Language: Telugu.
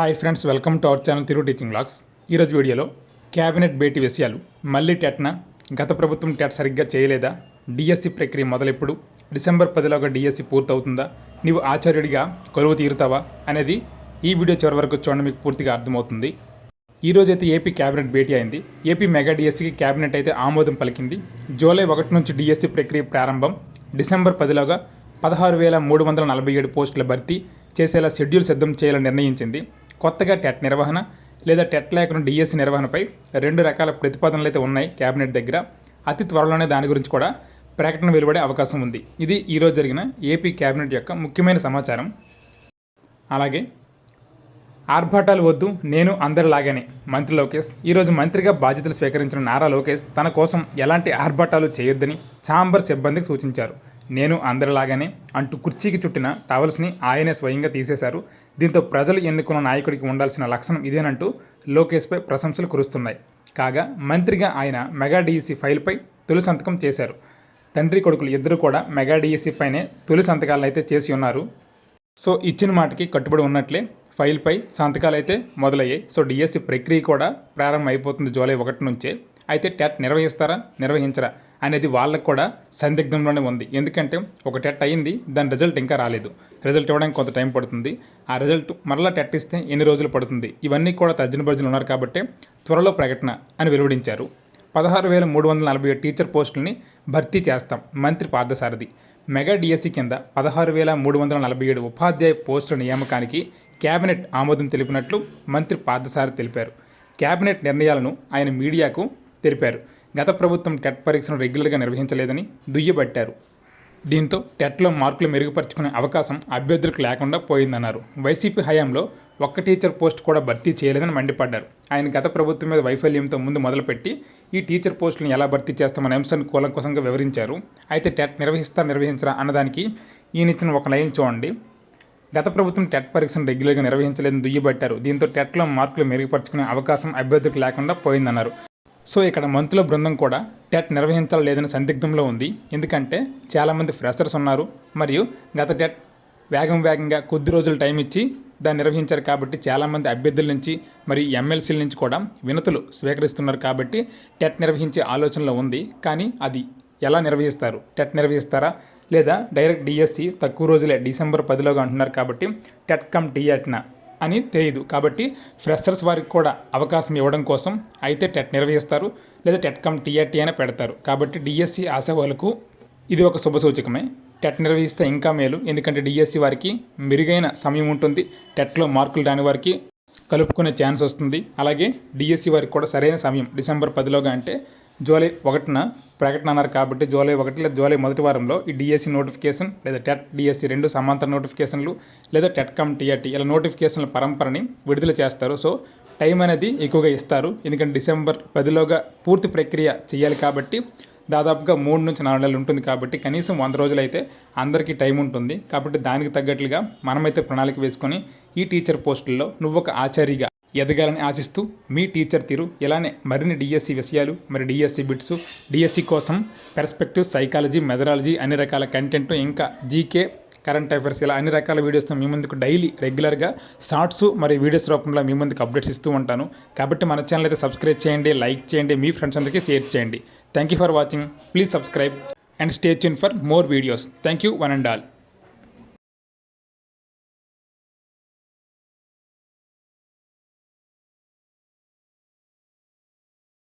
Hi friends welcome to our channel తిరుగు టీచింగ్ బ్లాగ్స్ ఈరోజు వీడియోలో క్యాబినెట్ భేటీ విషయాలు మళ్ళీ టెట్న గత ప్రభుత్వం టెట్ సరిగ్గా చేయలేదా డిఎస్సి ప్రక్రియ మొదలెప్పుడు డిసెంబర్ పదిలోగా డిఎస్సి పూర్తవుతుందా నీవు ఆచార్యుడిగా కొలువు తీరుతావా అనేది ఈ వీడియో చివరి వరకు చూడండి మీకు పూర్తిగా అర్థమవుతుంది. ఈ అయితే ఏపీ క్యాబినెట్ భేటీ అయింది. ఏపీ మెగా డిఎస్సికి క్యాబినెట్ అయితే ఆమోదం పలికింది. జూలై ఒకటి నుంచి డిఎస్సి ప్రక్రియ ప్రారంభం డిసెంబర్ పదిలోగా పదహారు వేల మూడు వందల నలభై ఏడు పోస్టుల భర్తీ చేసేలా షెడ్యూల్ సిద్ధం చేయాలని నిర్ణయించింది. కొత్తగా టెట్ నిర్వహణ లేదా టెట్ లేకుండా డిఎస్సి నిర్వహణపై రెండు రకాల ప్రతిపాదనలు అయితే ఉన్నాయి క్యాబినెట్ దగ్గర. అతి త్వరలోనే దాని గురించి కూడా ప్రకటన వెలువడే అవకాశం ఉంది. ఇది ఈరోజు జరిగిన ఏపీ క్యాబినెట్ యొక్క ముఖ్యమైన సమాచారం. అలాగే ఆర్భాటాలు వద్దు నేను అందరిలాగానే. మంత్రి లోకేష్ ఈరోజు మంత్రిగా బాధ్యతలు స్వీకరించిన నారా లోకేష్ తన కోసం ఎలాంటి ఆర్భాటాలు చేయొద్దని ఛాంబర్ సిబ్బందికి సూచించారు. నేను అందరిలాగానే అంటూ కుర్చీకి చుట్టిన టవల్స్ని ఆయనే స్వయంగా తీసేశారు. దీంతో ప్రజలు ఎన్నుకున్న నాయకుడికి ఉండాల్సిన లక్షణం ఇదేనంటూ లోకేష్పై ప్రశంసలు కురుస్తున్నాయి. కాగా మంత్రిగా ఆయన మెగా డిఈసి ఫైల్పై తొలి సంతకం చేశారు. తండ్రి కొడుకులు ఇద్దరు కూడా మెగా డిఈసి పైనే తొలి సంతకాలను అయితే చేసి ఉన్నారు. సో ఇచ్చిన మాటకి కట్టుబడి ఉన్నట్లే ఫైల్పై సంతకాలు అయితే మొదలయ్యాయి. సో డిఎస్సి ప్రక్రియ కూడా ప్రారంభం అయిపోతుంది జూలై ఒకటి నుంచే. అయితే టెట్ నిర్వహిస్తారా? నిర్వహించరా? అనేది వాళ్ళకు కూడా సందిగ్ధంలోనే ఉంది. ఎందుకంటే ఒక టెట్ అయింది దాని రిజల్ట్ ఇంకా రాలేదు. రిజల్ట్ ఇవ్వడానికి కొంత టైం పడుతుంది. ఆ రిజల్ట్ మరలా టెట్ ఇస్తే ఎన్ని రోజులు పడుతుంది? ఇవన్నీ కూడా తర్జన భర్జన ఉన్నారు కాబట్టి త్వరలో ప్రకటన అని వెలువడించారు. పదహారు వేల మూడు వందల నలభై ఏడు టీచర్ పోస్టులని భర్తీ చేస్తాం. మంత్రి పార్థసారథి. మెగా డిఎస్సి కింద పదహారు వేల మూడు వందల నలభై ఏడు ఉపాధ్యాయ పోస్టుల నియామకానికి కేబినెట్ ఆమోదం తెలిపినట్లు మంత్రి పార్థసారథి తెలిపారు. కేబినెట్ నిర్ణయాలను ఆయన మీడియాకు తెలిపారు. గత ప్రభుత్వం టెట్ పరీక్షను రెగ్యులర్గా నిర్వహించలేదని దుయ్యబట్టారు. దీంతో టెట్లో మార్కులు మెరుగుపరుచుకునే అవకాశం అభ్యర్థులకు లేకుండా పోయిందన్నారు. వైసీపీ హయాంలో ఒక్క టీచర్ పోస్ట్ కూడా భర్తీ చేయలేదని మండిపడ్డారు. ఆయన గత ప్రభుత్వం మీద వైఫల్యంతో ముందు మొదలుపెట్టి ఈ టీచర్ పోస్టులను ఎలా భర్తీ చేస్తామనే అంశాన్ని కూలంకోసంగా వివరించారు. అయితే టెట్ నిర్వహిస్తా నిర్వహించరా అన్నదానికి ఈయనిచ్చిన ఒక లైన్ చూడండి. గత ప్రభుత్వం టెట్ పరీక్షను రెగ్యులర్గా నిర్వహించలేదని దుయ్యబట్టారు. దీంతో టెట్లో మార్కులు మెరుగుపరుచుకునే అవకాశం అభ్యర్థులకు లేకుండా పోయిందన్నారు. సో ఇక్కడ మంత్రుల బృందం కూడా టెట్ నిర్వహించలేదని సందిగ్ధంలో ఉంది. ఎందుకంటే చాలామంది ఫ్రెషర్స్ ఉన్నారు. మరియు గత టెట్ వేగం వేగంగా కొద్ది రోజులు టైం ఇచ్చి దాన్ని నిర్వహించారు కాబట్టి చాలామంది అభ్యర్థుల నుంచి మరియు ఎమ్మెల్సీల నుంచి కూడా వినతులు స్వీకరిస్తున్నారు కాబట్టి టెట్ నిర్వహించే ఆలోచనలో ఉంది. కానీ అది ఎలా నిర్వహిస్తారు? టెట్ నిర్వహిస్తారా? లేదా డైరెక్ట్ డిఎస్సి తక్కువ రోజులే డిసెంబర్ పదిలోగా అంటున్నారు కాబట్టి టెట్ కమ్ టీఎట్న అని తెలియదు కాబట్టి ఫ్రెషర్స్ వారికి కూడా అవకాశం ఇవ్వడం కోసం అయితే టెట్ నిర్వహిస్తారు. లేదా టెట్ కమ్ టీఆర్టీ అని పెడతారు. కాబట్టి డిఎస్సి ఆశ వాళ్ళకు ఇది ఒక శుభ సూచకమే. టెట్ నిర్వహిస్తే ఇంకా మేలు. ఎందుకంటే డిఎస్సి వారికి మెరుగైన సమయం ఉంటుంది. టెట్లో మార్కులు రాని వారికి కలుపుకునే ఛాన్స్ వస్తుంది. అలాగే డిఎస్సి వారికి కూడా సరైన సమయం డిసెంబర్ పదిలోగా అంటే జూలై ఒకటిన ప్రకటన అన్నారు కాబట్టి జూలై ఒకటి లేదా జూలై మొదటి వారంలో ఈ డిఎస్సి నోటిఫికేషన్ లేదా టెట్ డిఎస్సి రెండు సమాంతర నోటిఫికేషన్లు లేదా టెట్కమ్ టీఆర్టీ ఇలా నోటిఫికేషన్ల పరంపరని విడుదల చేస్తారు. సో టైం అనేది ఎక్కువగా ఇస్తారు. ఎందుకంటే డిసెంబర్ పదిలోగా పూర్తి ప్రక్రియ చేయాలి కాబట్టి దాదాపుగా మూడు నుంచి నాలుగు నెలలు ఉంటుంది కాబట్టి కనీసం వంద రోజులు అయితే అందరికీ టైం ఉంటుంది. కాబట్టి దానికి తగ్గట్లుగా మనమైతే ప్రణాళిక వేసుకొని ఈ టీచర్ పోస్టుల్లో నువ్వు ఒక ఆచారిగా ఎదగాలని ఆశిస్తూ మీ టీచర్ తీరు ఇలానే మరిన్ని డిఎస్సి విషయాలు మరి డిఎస్సి బిట్స్ డిఎస్సి కోసం పెర్స్పెక్టివ్ సైకాలజీ మెథడాలజీ అన్ని రకాల కంటెంట్ ఇంకా జీకే కరెంట్ అఫైర్స్ ఇలా అన్ని రకాల వీడియోస్తో మీ ముందుకు డైలీ రెగ్యులర్గా షార్ట్స్ మరియు వీడియోస్ రూపంలో మీ ముందుకు అప్డేట్స్ ఇస్తూ ఉంటాను. కాబట్టి మన ఛానల్ అయితే సబ్స్క్రైబ్ చేయండి లైక్ చేయండి మీ ఫ్రెండ్స్ అందరికీ షేర్ చేయండి. Thank you for watching please subscribe and stay tune for more videos thank you one and all